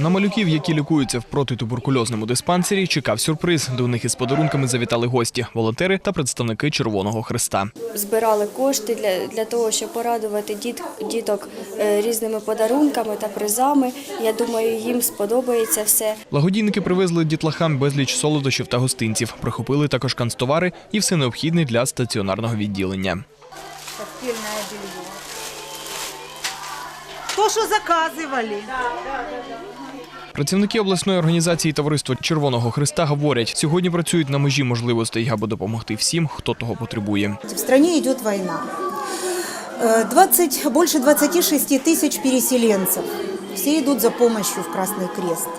На малюків, які лікуються в протитуберкульозному диспансері, чекав сюрприз. До них із подарунками завітали гості, волонтери та представники Червоного Христа. збирали кошти для, для того, щоб порадувати діт, діток е, різними подарунками та призами. Я думаю, їм сподобається все. Благодійники привезли дітлахам безліч солодощів та гостинців. Прихопили також канцтовари і все необхідне для стаціонарного відділення. Постельное белье То, что заказывали. Працівники обласної організації Товариство Червоного Христа говорять, сьогодні працюють на межі можливостей, аби допомогти всім, хто того потребує. В стране идет война. Э, 20, больше 26 тысяч переселенцев. Все идут за помощью в Красный Крест.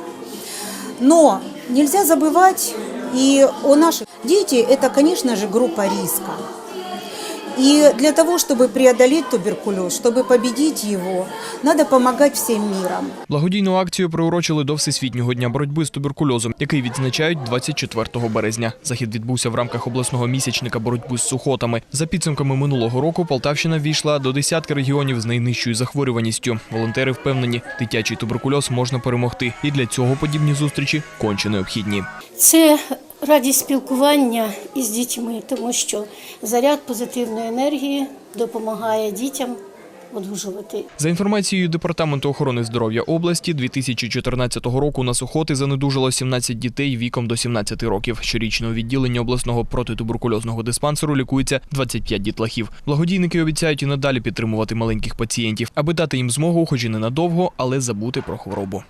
Но нельзя забывать и о наших. Дети – это, конечно же, группа риска. И для того, чтобы преодолеть туберкулез, чтобы победить его, надо помогать всем миром. Благодійну акцію приурочили до Всесвітнього дня боротьби з туберкульозом, який відзначають 24 березня. Захід відбувся в рамках обласного місячника боротьби з сухотами. За підсумками минулого року Полтавщина ввійшла до десятки регіонів з найнижчою захворюваністю. Волонтери впевнені, дитячий туберкульоз можна перемогти, і для цього подібні зустрічі конче необхідні. Це радість спілкування із дітьми, тому що заряд позитивної енергії допомагає дітям одужувати. За інформацією департаменту охорони здоров'я області, 2014 року на сухоти занедужило 17 дітей віком до 17 років. Щорічно у відділенні обласного протитуберкульозного диспансеру лікується 25 дітлахів. Благодійники обіцяють і надалі підтримувати маленьких пацієнтів, аби дати їм змогу, хоч і ненадовго, але забути про хворобу.